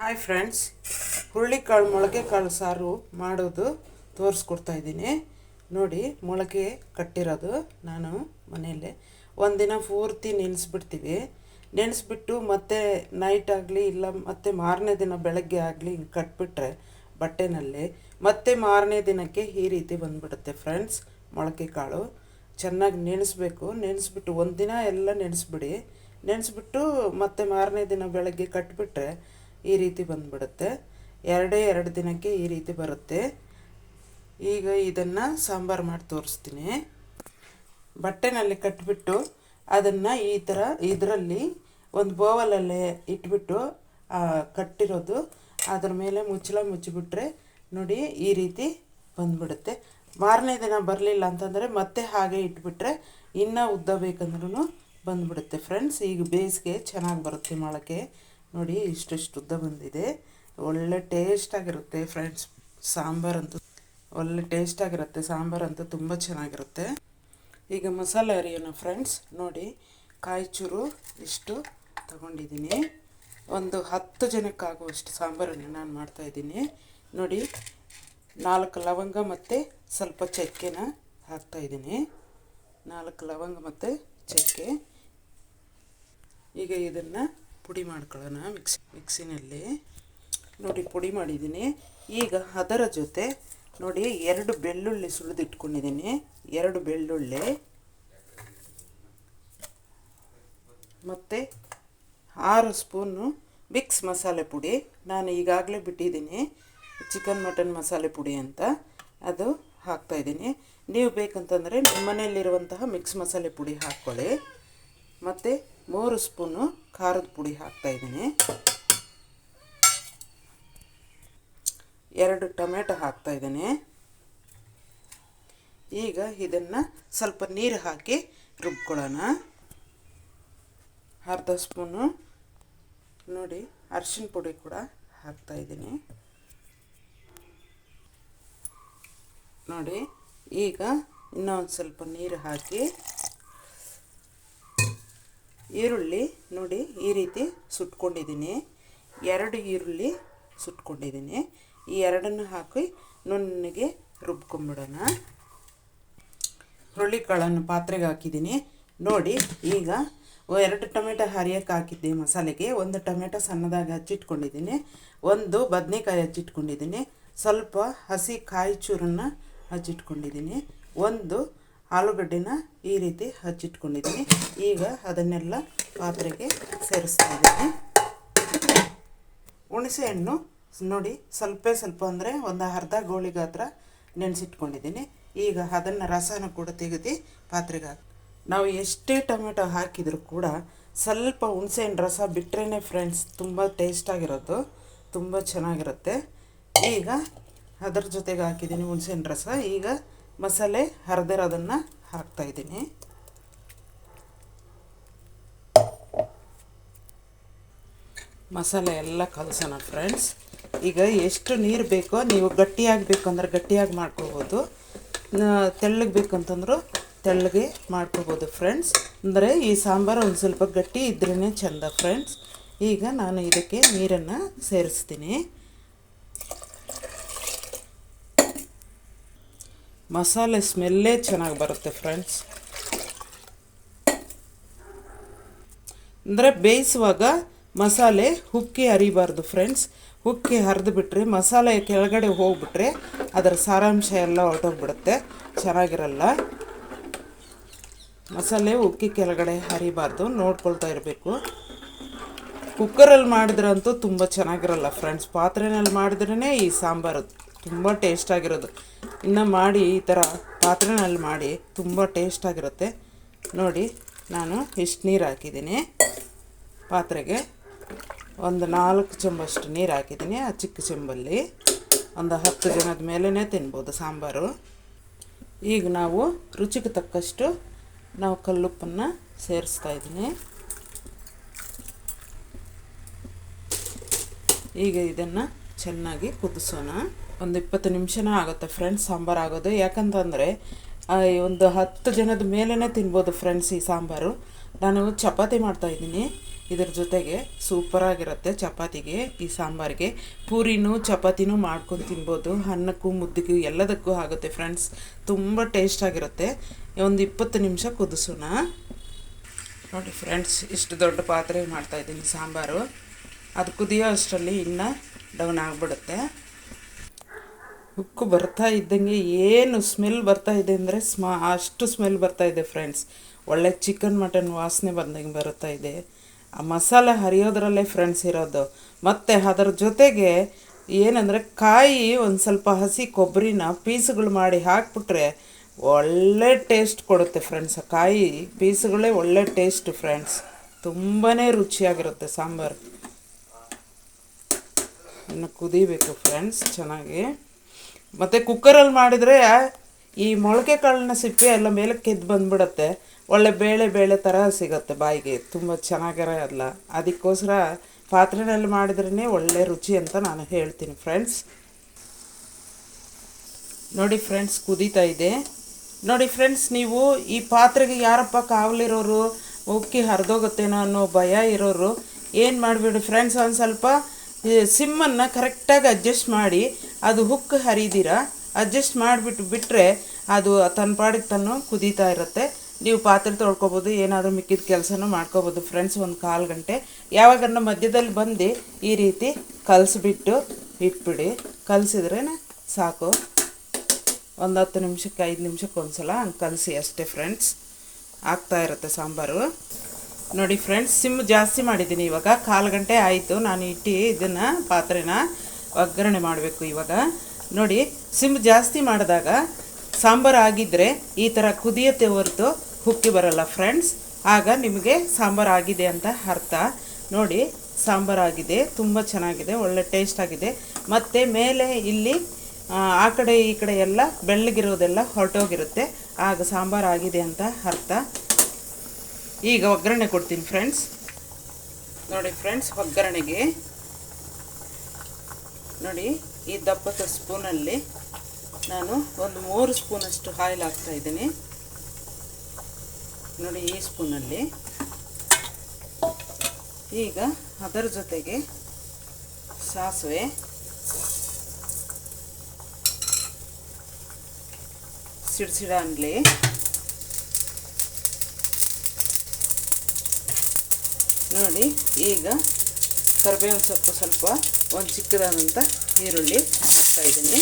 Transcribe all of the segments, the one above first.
Hi friends ಹುರುಳಿಕಾಳು ಮೊಳಕೆ ಕಾಳು ಸಾರು ಮಾಡೋದು ತೋರಿಸ್ಕೊಡ್ತಾ ಇದ್ದೀನಿ. ನೋಡಿ, ಮೊಳಕೆ ಕಟ್ಟಿರೋದು ನಾನು ಮನೆಯಲ್ಲೇ. ಒಂದಿನ ಪೂರ್ತಿ ನೆನೆಸ್ಬಿಡ್ತೀವಿ. ನೆನೆಸ್ಬಿಟ್ಟು ಮತ್ತೆ ನೈಟ್ ಆಗಲಿ ಇಲ್ಲ ಮತ್ತೆ ಮಾರನೇ ದಿನ ಬೆಳಗ್ಗೆ ಆಗಲಿ ಹಿಂಗೆ ಕಟ್ಬಿಟ್ರೆ ಬಟ್ಟೆನಲ್ಲಿ ಮತ್ತೆ ಮಾರನೇ ದಿನಕ್ಕೆ ಈ ರೀತಿ ಬಂದ್ಬಿಡುತ್ತೆ ಫ್ರೆಂಡ್ಸ್ ಮೊಳಕೆ ಕಾಳು. ಚೆನ್ನಾಗಿ ನೆನೆಸ್ಬೇಕು. ನೆನೆಸ್ಬಿಟ್ಟು ಒಂದಿನ ಎಲ್ಲ ನೆನೆಸ್ಬಿಡಿ. ನೆನೆಸ್ಬಿಟ್ಟು ಮತ್ತೆ ಮಾರನೇ ದಿನ ಬೆಳಗ್ಗೆ ಕಟ್ಬಿಟ್ರೆ ಈ ರೀತಿ ಬಂದ್ಬಿಡುತ್ತೆ. ಎರಡೇ ಎರಡು ದಿನಕ್ಕೆ ಈ ರೀತಿ ಬರುತ್ತೆ. ಈಗ ಇದನ್ನು ಸಾಂಬಾರು ಮಾಡಿ ತೋರಿಸ್ತೀನಿ. ಬಟ್ಟೆನಲ್ಲಿ ಕಟ್ಬಿಟ್ಟು ಅದನ್ನು ಈ ಥರ ಇದರಲ್ಲಿ ಒಂದು ಬೋವಲಲ್ಲೇ ಇಟ್ಬಿಟ್ಟು ಕಟ್ಟಿರೋದು. ಅದ್ರ ಮೇಲೆ ಮುಚ್ಚಳ ಮುಚ್ಚಿಬಿಟ್ರೆ ನೋಡಿ ಈ ರೀತಿ ಬಂದ್ಬಿಡುತ್ತೆ. ಮಾರನೇ ದಿನ ಬರಲಿಲ್ಲ ಅಂತಂದರೆ ಮತ್ತೆ ಹಾಗೆ ಇಟ್ಬಿಟ್ರೆ ಇನ್ನೂ ಉದ್ದ ಬೇಕಂದ್ರೂ ಬಂದ್ಬಿಡುತ್ತೆ. ಫ್ರೆಂಡ್ಸ್ ಈಗ ಬೇಸಿಗೆ ಚೆನ್ನಾಗಿ ಬರುತ್ತೆ ಮೊಳಕೆ ನೋಡಿ, ಇಷ್ಟಿಷ್ಟು ಉದ್ದ ಬಂದಿದೆ. ಒಳ್ಳೆ ಟೇಸ್ಟಾಗಿರುತ್ತೆ ಫ್ರೆಂಡ್ಸ್ ಸಾಂಬಾರಂತೂ ಒಳ್ಳೆ ಟೇಸ್ಟಾಗಿರುತ್ತೆ ಸಾಂಬಾರಂತೂ ತುಂಬ ಚೆನ್ನಾಗಿರುತ್ತೆ. ಈಗ ಮಸಾಲೆ ಅರಿಯೋಣ ಫ್ರೆಂಡ್ಸ್ ನೋಡಿ ಕಾಯಿ ಚೂರು ಇಷ್ಟು ತಗೊಂಡಿದ್ದೀನಿ. ಒಂದು ಹತ್ತು ಜನಕ್ಕಾಗುವಷ್ಟು ಸಾಂಬಾರನ್ನು ನಾನು ಮಾಡ್ತಾಯಿದ್ದೀನಿ ನೋಡಿ, ನಾಲ್ಕು ಲವಂಗ ಮತ್ತು ಸ್ವಲ್ಪ ಚಕ್ಕೆನ ಹಾಕ್ತಾಯಿದ್ದೀನಿ ನಾಲ್ಕು ಲವಂಗ ಮತ್ತು ಚಕ್ಕೆ. ಈಗ ಇದನ್ನು ಪುಡಿ ಮಾಡ್ಕೊಳ್ಳೋಣ ಮಿಕ್ಸಿ, ಮಿಕ್ಸಿನಲ್ಲಿ. ನೋಡಿ, ಪುಡಿ ಮಾಡಿದ್ದೀನಿ. ಈಗ ಅದರ ಜೊತೆ ನೋಡಿ, ಎರಡು ಬೆಳ್ಳುಳ್ಳಿ ಸುಳಿದಿಟ್ಕೊಂಡಿದ್ದೀನಿ ಎರಡು ಬೆಳ್ಳುಳ್ಳಿ. ಮತ್ತು ಆರು ಸ್ಪೂನು ಮಿಕ್ಸ್ ಮಸಾಲೆ ಪುಡಿ. ನಾನು ಈಗಾಗಲೇ ಬಿಟ್ಟಿದ್ದೀನಿ. ಚಿಕನ್ ಮಟನ್ ಮಸಾಲೆ ಪುಡಿ ಅಂತ. ಅದು ಹಾಕ್ತಾಯಿದ್ದೀನಿ ನೀವು ಬೇಕಂತಂದರೆ ನಿಮ್ಮ ಮನೆಯಲ್ಲಿರುವಂತಹ ಮಿಕ್ಸ್ ಮಸಾಲೆ ಪುಡಿ ಹಾಕ್ಕೊಳ್ಳಿ. ಮತ್ತು ಮೂರು ಸ್ಪೂನು ಖಾರದ ಪುಡಿ ಹಾಕ್ತಾಯಿದ್ದೀನಿ ಎರಡು ಟೊಮೆಟೊ ಹಾಕ್ತಾಯಿದ್ದೀನಿ ಈಗ ಇದನ್ನು ಸ್ವಲ್ಪ ನೀರು ಹಾಕಿ ರುಬ್ಕೊಳ್ಳೋಣ. ಅರ್ಧ ಸ್ಪೂನು, ನೋಡಿ, ಅರಿಶಿನ ಪುಡಿ ಕೂಡ ಹಾಕ್ತಾಯಿದ್ದೀನಿ ನೋಡಿ, ಈಗ ಇನ್ನೊಂದು ಸ್ವಲ್ಪ ನೀರು ಹಾಕಿ ಈರುಳ್ಳಿ ನೋಡಿ ಈ ರೀತಿ ಸುಟ್ಕೊಂಡಿದ್ದೀನಿ. ಎರಡು ಈರುಳ್ಳಿ ಸುಟ್ಕೊಂಡಿದ್ದೀನಿ. ಈ ಎರಡನ್ನು ಹಾಕಿ ನುಣ್ಣಗೆ ರುಬ್ಕೊಂಬಿಡೋಣ. ಹುರುಳಿಕಾಳನ್ನು ಪಾತ್ರೆಗೆ ಹಾಕಿದ್ದೀನಿ. ನೋಡಿ, ಈಗ ಎರಡು ಟೊಮೆಟೊ ಹರಿಯಕ್ಕೆ ಹಾಕಿದ್ದೆ ಮಸಾಲೆಗೆ. ಒಂದು ಟೊಮೆಟೊ ಸಣ್ಣದಾಗಿ ಹಚ್ಚಿಟ್ಕೊಂಡಿದ್ದೀನಿ. ಒಂದು ಬದನೆಕಾಯಿ ಹಚ್ಚಿಟ್ಕೊಂಡಿದ್ದೀನಿ. ಸ್ವಲ್ಪ ಹಸಿ ಕಾಯಿ ಚೂರನ್ನು ಹಚ್ಚಿಟ್ಕೊಂಡಿದ್ದೀನಿ. ಒಂದು ಆಲೂಗಡ್ಡೆನ ಈ ರೀತಿ ಹಚ್ಚಿಟ್ಕೊಂಡಿದ್ದೀನಿ. ಈಗ ಅದನ್ನೆಲ್ಲ ಪಾತ್ರೆಗೆ ಸೇರಿಸ್ತಾ ಇದ್ದೀನಿ ಹುಣಸೆ ಹಣ್ಣು ನೋಡಿ ಸ್ವಲ್ಪ ಸ್ವಲ್ಪ ಅಂದರೆ ಒಂದು ಅರ್ಧ ಗೋಳಿ ಗಾತ್ರ ನೆನೆಸಿಟ್ಕೊಂಡಿದ್ದೀನಿ. ಈಗ ಅದನ್ನು ರಸನ ಕೂಡ ತೆಗೆದು ಪಾತ್ರೆಗೆ ಹಾಕಿ ನಾವು ಎಷ್ಟೇ ಟೊಮೆಟೊ ಹಾಕಿದರೂ ಕೂಡ ಸ್ವಲ್ಪ ಹುಣಸೆಹಣ್ಣು ರಸ ಬಿಟ್ಟರೆ ಫ್ರೆಂಡ್ಸ್ ತುಂಬ ಟೇಸ್ಟಾಗಿರೋದು ತುಂಬ ಚೆನ್ನಾಗಿರುತ್ತೆ. ಈಗ ಅದ್ರ ಜೊತೆಗೆ ಹಾಕಿದ್ದೀನಿ ಹುಣಸೆಹಣ್ಣು ರಸ. ಈಗ ಮಸಾಲೆ ಹರಿದಿರೋದನ್ನು ಹಾಕ್ತಾಯಿದ್ದೀನಿ ಮಸಾಲೆ ಎಲ್ಲ ಕಲಸೋಣ ಫ್ರೆಂಡ್ಸ್ ಈಗ ಎಷ್ಟು ನೀರು ಬೇಕೋ, ನೀವು ಗಟ್ಟಿಯಾಗಬೇಕು ಬೇಕಂದ್ರೆ ಗಟ್ಟಿಯಾಗಿ ಮಾಡ್ಕೋಬೋದು. ತೆಳ್ಳಗೆ ಬೇಕಂತಂದ್ರೂ ತೆಳ್ಳಗೆ ಮಾಡ್ಕೋಬೋದು ಫ್ರೆಂಡ್ಸ್ ಅಂದರೆ ಈ ಸಾಂಬಾರು ಒಂದು ಸ್ವಲ್ಪ ಗಟ್ಟಿ ಇದ್ರೇ ಚೆಂದ ಫ್ರೆಂಡ್ಸ್ ಈಗ ನಾನು ಇದಕ್ಕೆ ನೀರನ್ನು ಸೇರಿಸ್ತೀನಿ. ಮಸಾಲೆ ಸ್ಮೆಲ್ಲೇ ಚೆನ್ನಾಗಿ ಬರುತ್ತೆ ಫ್ರೆಂಡ್ಸ್ ಅಂದರೆ ಬೇಯಿಸುವಾಗ ಮಸಾಲೆ ಹುಕ್ಕಿ ಹರಿಬಾರ್ದು ಫ್ರೆಂಡ್ಸ್ ಹುಕ್ಕಿ ಹರಿದು ಬಿಟ್ಟರೆ ಮಸಾಲೆ ಕೆಳಗಡೆ ಹೋಗ್ಬಿಟ್ರೆ ಅದರ ಸಾರಾಂಶ ಎಲ್ಲ ಹೊರಟೋಗ್ಬಿಡುತ್ತೆ. ಚೆನ್ನಾಗಿರಲ್ಲ. ಮಸಾಲೆ ಉಕ್ಕಿ ಕೆಳಗಡೆ ಹರಿಬಾರ್ದು, ನೋಡ್ಕೊಳ್ತಾ ಇರಬೇಕು. ಕುಕ್ಕರಲ್ಲಿ ಮಾಡಿದ್ರಂತೂ ತುಂಬ ಚೆನ್ನಾಗಿರಲ್ಲ ಫ್ರೆಂಡ್ಸ್ ಪಾತ್ರೆನಲ್ಲಿ ಮಾಡಿದ್ರೇ ಈ ಸಾಂಬಾರು ತುಂಬ ಟೇಸ್ಟಾಗಿರೋದು ಇನ್ನು ಮಾಡಿ ಈ ಥರ ಪಾತ್ರೆನಲ್ಲಿ ಮಾಡಿ ತುಂಬ ಟೇಸ್ಟಾಗಿರುತ್ತೆ ನೋಡಿ, ನಾನು ಇಷ್ಟು ನೀರು ಹಾಕಿದ್ದೀನಿ. ಪಾತ್ರೆಗೆ ಒಂದು ನಾಲ್ಕು ಚೆಂಬಷ್ಟು ನೀರು ಹಾಕಿದ್ದೀನಿ, ಆ ಚಿಕ್ಕ ಚೆಂಬಲ್ಲಿ ಒಂದು ಹತ್ತು ಜನದ ಮೇಲೇ ತಿನ್ಬೋದು ಸಾಂಬಾರು. ಈಗ ನಾವು ರುಚಿಗೆ ತಕ್ಕಷ್ಟು ನಾವು ಕಲ್ಲುಪ್ಪನ್ನು ಸೇರಿಸ್ತಾ ಇದ್ದೀನಿ. ಈಗ ಇದನ್ನು ಚೆನ್ನಾಗಿ ಕುದಿಸೋಣ. ಒಂದು ಇಪ್ಪತ್ತು ನಿಮಿಷನೇ ಆಗುತ್ತೆ ಫ್ರೆಂಡ್ಸ್ ಸಾಂಬಾರು ಆಗೋದು. ಯಾಕಂತಂದರೆ ಒಂದು ಹತ್ತು ಜನದ ಮೇಲೇ ತಿನ್ಬೋದು ಫ್ರೆಂಡ್ಸ್ ಈ ಸಾಂಬಾರು. ನಾನು ಚಪಾತಿ ಮಾಡ್ತಾಯಿದ್ದೀನಿ ಇದ್ರ ಜೊತೆಗೆ ಸೂಪರಾಗಿರುತ್ತೆ ಚಪಾತಿಗೆ, ಈ ಸಾಂಬಾರಿಗೆ. ಪೂರಿನೂ ಚಪಾತಿನೂ ಮಾಡ್ಕೊಂಡು ತಿನ್ಬೋದು. ಅನ್ನಕ್ಕೂ, ಮುದ್ದೆಗೂ, ಎಲ್ಲದಕ್ಕೂ ಆಗುತ್ತೆ ಫ್ರೆಂಡ್ಸ್ ತುಂಬ ಟೇಸ್ಟಾಗಿರುತ್ತೆ ಒಂದು ಇಪ್ಪತ್ತು ನಿಮಿಷ ಕುದಿಸೋಣ. ನೋಡಿ ಫ್ರೆಂಡ್ಸ್ ಇಷ್ಟು ದೊಡ್ಡ ಪಾತ್ರೆ ಮಾಡ್ತಾಯಿದ್ದೀನಿ ಸಾಂಬಾರು. ಅದು ಕುದಿಯೋ ಅಷ್ಟರಲ್ಲಿ ಇನ್ನೂ ಡೌನ್ ಆಗಿಬಿಡುತ್ತೆ. ಉಕ್ಕು ಬರ್ತಾ ಇದ್ದಂಗೆ ಏನು ಸ್ಮೆಲ್ ಬರ್ತಾ ಇದೆ ಅಂದರೆ ಸ್ಮಾ, ಅಷ್ಟು ಸ್ಮೆಲ್ ಬರ್ತಾ ಇದೆ ಫ್ರೆಂಡ್ಸ್ ಒಳ್ಳೆ ಚಿಕನ್ ಮಟನ್ ವಾಸನೆ ಬಂದಂಗೆ ಬರುತ್ತಾ ಇದೆ. ಆ ಮಸಾಲೆ ಹರಿಯೋದ್ರಲ್ಲೇ ಫ್ರೆಂಡ್ಸ್ ಇರೋದು. ಮತ್ತು ಅದರ ಜೊತೆಗೆ ಏನಂದರೆ ಕಾಯಿ ಒಂದು ಸ್ವಲ್ಪ ಹಸಿ ಕೊಬ್ಬರಿನ ಪೀಸ್ಗಳು ಮಾಡಿ ಹಾಕ್ಬಿಟ್ರೆ ಒಳ್ಳೆ ಟೇಸ್ಟ್ ಕೊಡುತ್ತೆ ಫ್ರೆಂಡ್ಸ್ ಕಾಯಿ ಪೀಸ್ಗಳೇ ಒಳ್ಳೆ ಟೇಸ್ಟ್ ಫ್ರೆಂಡ್ಸ್ ತುಂಬಾ ರುಚಿಯಾಗಿರುತ್ತೆ ಸಾಂಬಾರು. ಇನ್ನು ಕುದಿಬೇಕು ಫ್ರೆಂಡ್ಸ್ ಚೆನ್ನಾಗಿ. ಮತ್ತು ಕುಕ್ಕರಲ್ಲಿ ಮಾಡಿದರೆ ಈ ಮೊಳಕೆ ಕಾಳಿನ ಸಿಪ್ಪೆ ಎಲ್ಲ ಮೇಲಕ್ಕೆ ಎದ್ದು ಬಂದ್ಬಿಡತ್ತೆ. ಒಳ್ಳೆ ಬೇಳೆ ಬೇಳೆ ಥರ ಸಿಗುತ್ತೆ ಬಾಯಿಗೆ. ತುಂಬ ಚೆನ್ನಾಗಿರಲ್ಲ ಅದಕ್ಕೋಸ್ಕರ ಪಾತ್ರೆನಲ್ಲಿ ಮಾಡಿದ್ರೇ ಒಳ್ಳೆ ರುಚಿ ಅಂತ ನಾನು ಹೇಳ್ತೀನಿ ಫ್ರೆಂಡ್ಸ್ ನೋಡಿ ಫ್ರೆಂಡ್ಸ್ ಕುದೀತಾ ಇದೆ. ನೋಡಿ ಫ್ರೆಂಡ್ಸ್ ನೀವು ಈ ಪಾತ್ರೆಗೆ ಯಾರಪ್ಪ ಕಾವಲಿರೋರು, ಉಕ್ಕಿ ಹರಿದೋಗುತ್ತೇನೋ ಅನ್ನೋ ಭಯ ಇರೋರು, ಏನು ಮಾಡಿಬಿಡಿ ಫ್ರೆಂಡ್ಸ್ ಒಂದು ಸ್ವಲ್ಪ ಸಿಮ್ಮನ್ನು ಕರೆಕ್ಟಾಗಿ ಅಡ್ಜಸ್ಟ್ ಮಾಡಿ ಅದು ಹುಕ್ ಹರಿದಿರ ಅಡ್ಜಸ್ಟ್ ಮಾಡಿಬಿಟ್ಟು ಬಿಟ್ಟರೆ ಅದು ತನ್ನ ಪಾಡಿಗೆ ತನ್ನ ಕುದೀತಾ ಇರುತ್ತೆ. ನೀವು ಪಾತ್ರೆ ತೊಳ್ಕೊಬೋದು, ಏನಾದರೂ ಮಿಕ್ಕಿದ ಕೆಲಸನೂ ಮಾಡ್ಕೋಬೋದು ಫ್ರೆಂಡ್ಸ್ ಒಂದು ಕಾಲು ಗಂಟೆ. ಯಾವಾಗನ್ನ ಮಧ್ಯದಲ್ಲಿ ಬಂದು ಈ ರೀತಿ ಕಲಸಿಬಿಟ್ಟು ಇಟ್ಬಿಡಿ. ಕಲಸಿದ್ರೇ ಸಾಕು. ಒಂದು ಹತ್ತು ನಿಮಿಷಕ್ಕೆ, ಐದು ನಿಮಿಷಕ್ಕೆ ಒಂದ್ಸಲ ಹಂಗೆ ಕಲಸಿ ಅಷ್ಟೇ ಫ್ರೆಂಡ್ಸ್ ಆಗ್ತಾ ಇರುತ್ತೆ ಸಾಂಬಾರು. ನೋಡಿ ಫ್ರೆಂಡ್ಸ್ ಸಿಮ್ ಜಾಸ್ತಿ ಮಾಡಿದ್ದೀನಿ ಇವಾಗ. ಕಾಲು ಗಂಟೆ ಆಯಿತು. ನಾನು ಇಟ್ಟು ಇದನ್ನು ಪಾತ್ರೆನ ಒಗ್ಗರಣೆ ಮಾಡಬೇಕು ಇವಾಗ. ನೋಡಿ, ಸಿಮ್ ಜಾಸ್ತಿ ಮಾಡಿದಾಗ ಸಾಂಬಾರು ಆಗಿದ್ದರೆ ಈ ಥರ ಕುದಿಯತ್ತೆ ಹೊರತು ಹುಕ್ಕಿ ಬರಲ್ಲ ಫ್ರೆಂಡ್ಸ್ ಆಗ ನಿಮಗೆ ಸಾಂಬಾರು ಆಗಿದೆ ಅಂತ ಅರ್ಥ. ನೋಡಿ, ಸಾಂಬಾರು ಆಗಿದೆ, ತುಂಬ ಚೆನ್ನಾಗಿದೆ, ಒಳ್ಳೆ ಟೇಸ್ಟ್ ಆಗಿದೆ. ಮತ್ತು ಮೇಲೆ ಇಲ್ಲಿ, ಆ ಕಡೆ ಈ ಕಡೆ ಎಲ್ಲ ಬೆಳ್ಳಗಿರೋದೆಲ್ಲ ಹೊರಟೋಗಿರುತ್ತೆ. ಆಗ ಸಾಂಬಾರು ಆಗಿದೆ ಅಂತ ಅರ್ಥ. ಈಗ ಒಗ್ಗರಣೆ ಕೊಡ್ತೀನಿ ಫ್ರೆಂಡ್ಸ್ ನೋಡಿ ಫ್ರೆಂಡ್ಸ್ ಒಗ್ಗರಣೆಗೆ ನೋಡಿ, ಈ ದಪ್ಪದ ಸ್ಪೂನಲ್ಲಿ ನಾನು ಒಂದು ಮೂರು ಸ್ಪೂನಷ್ಟು ಆಯಿಲ್ ಹಾಕ್ತಾ ಇದ್ದೀನಿ. ನೋಡಿ, ಈ ಸ್ಪೂನಲ್ಲಿ. ಈಗ ಅದರ ಜೊತೆಗೆ ಸಾಸಿವೆ. ಸಿಡ್ಸಿಡ ನೋಡಿ, ಈಗ ಕರಿಬೇವಿನ ಸೊಪ್ಪು ಸ್ವಲ್ಪ ಒಂದು ಚಿಕ್ಕದಾದಂಥ ಈರುಳ್ಳಿ ಹಾಕ್ತಾ ಇದ್ದೀನಿ.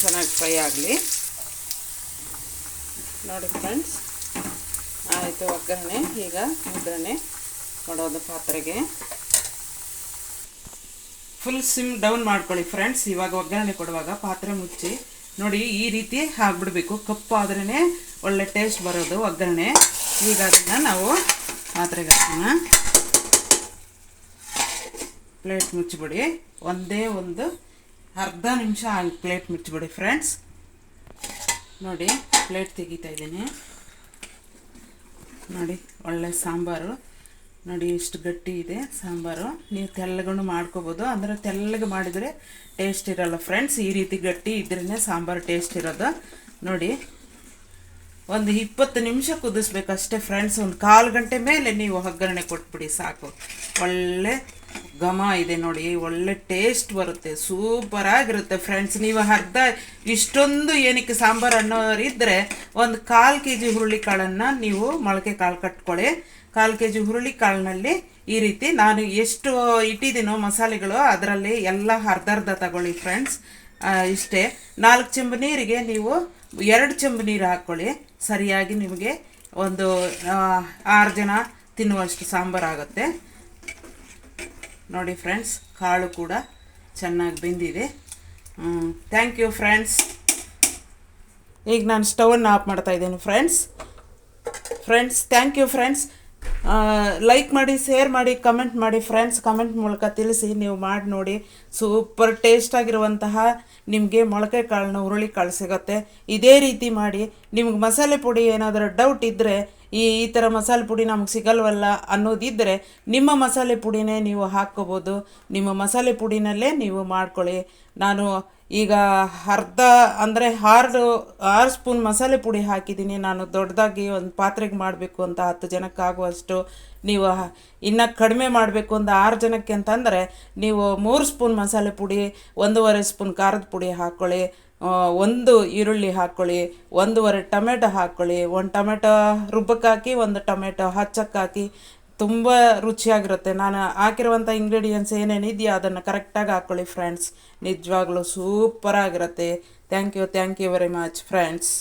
ಚೆನ್ನಾಗಿ ಫ್ರೈ ಆಗಲಿ. ನೋಡಿ ಫ್ರೆಂಡ್ಸ್, ಆಯಿತು ಒಗ್ಗರಣೆ. ಈಗ ಒಗ್ಗರಣೆ ಕೊಡೋದು ಪಾತ್ರೆಗೆ. ಫುಲ್ ಸಿಮ್ ಡೌನ್ ಮಾಡ್ಕೊಳ್ಳಿ ಫ್ರೆಂಡ್ಸ್. ಇವಾಗ ಒಗ್ಗರಣೆ ಕೊಡುವಾಗ ಪಾತ್ರೆ ಮುಚ್ಚಿ. ನೋಡಿ, ಈ ರೀತಿ ಹಾಕ್ಬಿಡ್ಬೇಕು ಕಪ್ಪು ಆದ್ರೇ ಒಳ್ಳೆ ಟೇಸ್ಟ್ ಬರೋದು ಒಗ್ಗರಣೆ. ಈಗ ಅದನ್ನು ನಾವು ಪಾತ್ರೆಗೆ ಹಾಕೋಣ. ಪ್ಲೇಟ್ ಮುಚ್ಚಿಬಿಡಿ. ಒಂದೇ ಒಂದು ಅರ್ಧ ನಿಮಿಷ ಆಗಿ ಪ್ಲೇಟ್ ಮುಚ್ಚಿಬಿಡಿ ಫ್ರೆಂಡ್ಸ್. ನೋಡಿ, ಪ್ಲೇಟ್ ತೆಗಿತಾ ಇದ್ದೀನಿ. ನೋಡಿ, ಒಳ್ಳೆ ಸಾಂಬಾರು. ನೋಡಿ ಎಷ್ಟು ಗಟ್ಟಿ ಇದೆ ಸಾಂಬಾರು. ನೀವು ತೆಳ್ಳಗೂ ಮಾಡ್ಕೋಬೋದು. ಅಂದರೆ ತೆಳ್ಳಗೆ ಮಾಡಿದರೆ ಟೇಸ್ಟ್ ಇರೋಲ್ಲ ಫ್ರೆಂಡ್ಸ್. ಈ ರೀತಿ ಗಟ್ಟಿ ಇದ್ರೇ ಸಾಂಬಾರು ಟೇಸ್ಟ್ ಇರೋದು. ನೋಡಿ, ಒಂದು ಇಪ್ಪತ್ತು ನಿಮಿಷ ಕುದಿಸ್ಬೇಕಷ್ಟೇ ಫ್ರೆಂಡ್ಸ್. ಒಂದು ಕಾಲು ಗಂಟೆ ಮೇಲೆ ನೀವು ಒಗ್ಗರಣೆ ಕೊಟ್ಬಿಡಿ ಸಾಕು. ಒಳ್ಳೆ ಘಮ ಇದೆ ನೋಡಿ, ಒಳ್ಳೆ ಟೇಸ್ಟ್ ಬರುತ್ತೆ ಸೂಪರ್ ಆಗಿರುತ್ತೆ ಫ್ರೆಂಡ್ಸ್ ನೀವು ಅರ್ಧ ಇಷ್ಟೊಂದು ಏನಕ್ಕೆ ಸಾಂಬಾರು ಅನ್ನೋರು ಇದ್ದರೆ ಒಂದು ಕಾಲು ಕೆ ಜಿ ಹುರುಳಿಕಾಳನ್ನು ನೀವು ಮೊಳಕೆ ಕಾಳು ಕಟ್ಕೊಳ್ಳಿ. ಕಾಲು ಕೆ ಜಿ ಹುರುಳಿ ಕಾಳಿನಲ್ಲಿ ಈ ರೀತಿ ನಾನು ಎಷ್ಟು ಇಟ್ಟಿದ್ದೀನೋ ಮಸಾಲೆಗಳು, ಅದರಲ್ಲಿ ಎಲ್ಲ ಅರ್ಧ ಅರ್ಧ ತಗೊಳ್ಳಿ ಫ್ರೆಂಡ್ಸ್ ಇಷ್ಟೇ. ನಾಲ್ಕು ಚೆಂಬು ನೀರಿಗೆ ನೀವು ಎರಡು ಚೆಂಬು ನೀರು ಹಾಕ್ಕೊಳ್ಳಿ. ಸರಿಯಾಗಿ ನಿಮಗೆ ಒಂದು ಆರು ಜನ ತಿನ್ನುವಷ್ಟು ಸಾಂಬಾರು ಆಗುತ್ತೆ. ನೋಡಿ ಫ್ರೆಂಡ್ಸ್, ಕಾಳು ಕೂಡ ಚೆನ್ನಾಗಿ ಬೆಂದಿದೆ. ಥ್ಯಾಂಕ್ ಯು ಫ್ರೆಂಡ್ಸ್ ಈಗ ನಾನು ಸ್ಟವನ್ನು ಆಫ್ ಮಾಡ್ತಾ ಇದ್ದೇನೆ friends friends thank you friends like ಮಾಡಿ ಶೇರ್ ಮಾಡಿ ಕಮೆಂಟ್ ಮಾಡಿ ಫ್ರೆಂಡ್ಸ್ ಕಮೆಂಟ್ ಮೂಲಕ ತಿಳಿಸಿ ನೀವು ಮಾಡಿ ನೋಡಿ. ಸೂಪರ್ ಟೇಸ್ಟ್ ಆಗಿರುವಂತಹ ನಿಮಗೆ ಮೊಳಕೆ ಕಾಳನ್ನ, ಹುರುಳಿ ಕಾಳು ಸಿಗುತ್ತೆ. ಇದೇ ರೀತಿ ಮಾಡಿ, ನಿಮ್ಗೆ ಮಸಾಲೆ ಪುಡಿ ಏನಾದರೂ ಡೌಟ್ ಇದ್ದರೆ ಈ ಈ ಥರ ಮಸಾಲೆ ಪುಡಿ ನಮ್ಗೆ ಸಿಗಲ್ವಲ್ಲ ಅನ್ನೋದಿದ್ದರೆ ನಿಮ್ಮ ಮಸಾಲೆ ಪುಡಿನೇ ನೀವು ಹಾಕ್ಕೋಬೋದು. ನಿಮ್ಮ ಮಸಾಲೆ ಪುಡಿನಲ್ಲೇ ನೀವು ಮಾಡ್ಕೊಳ್ಳಿ. ನಾನು ಈಗ ಅರ್ಧ ಅಂದರೆ ಆರು ಆರು ಸ್ಪೂನ್ ಮಸಾಲೆ ಪುಡಿ ಹಾಕಿದ್ದೀನಿ. ನಾನು ದೊಡ್ಡದಾಗಿ ಒಂದು ಪಾತ್ರೆಗೆ ಮಾಡಬೇಕು ಅಂತ ಹತ್ತು ಜನಕ್ಕಾಗುವಷ್ಟು ನೀವು ಇನ್ನು ಕಡಿಮೆ ಮಾಡಬೇಕು ಒಂದು ಆರು ಜನಕ್ಕೆ ಅಂತಂದರೆ ನೀವು ಮೂರು ಸ್ಪೂನ್ ಮಸಾಲೆ ಪುಡಿ, ಒಂದೂವರೆ ಸ್ಪೂನ್ ಖಾರದ ಪುಡಿ ಹಾಕ್ಕೊಳ್ಳಿ ಒಂದು ಈರುಳ್ಳಿ ಹಾಕ್ಕೊಳ್ಳಿ ಒಂದೂವರೆ ಟೊಮೆಟೊ ಹಾಕ್ಕೊಳ್ಳಿ ಒಂದು ಟೊಮೆಟೊ ರುಬ್ಬಕ್ಕೆ ಹಾಕಿ, ಒಂದು ಟೊಮೆಟೊ ಹಚ್ಚಕ್ಕೆ ಹಾಕಿ, ತುಂಬ ರುಚಿಯಾಗಿರುತ್ತೆ. ನಾನು ಹಾಕಿರುವಂಥ ಇಂಗ್ರೀಡಿಯೆಂಟ್ಸ್ ಏನೇನಿದೆಯೋ ಅದನ್ನು ಕರೆಕ್ಟಾಗಿ ಹಾಕ್ಕೊಳ್ಳಿ ಫ್ರೆಂಡ್ಸ್ ನಿಜವಾಗ್ಲೂ ಸೂಪರಾಗಿರುತ್ತೆ thank you thank you very much friends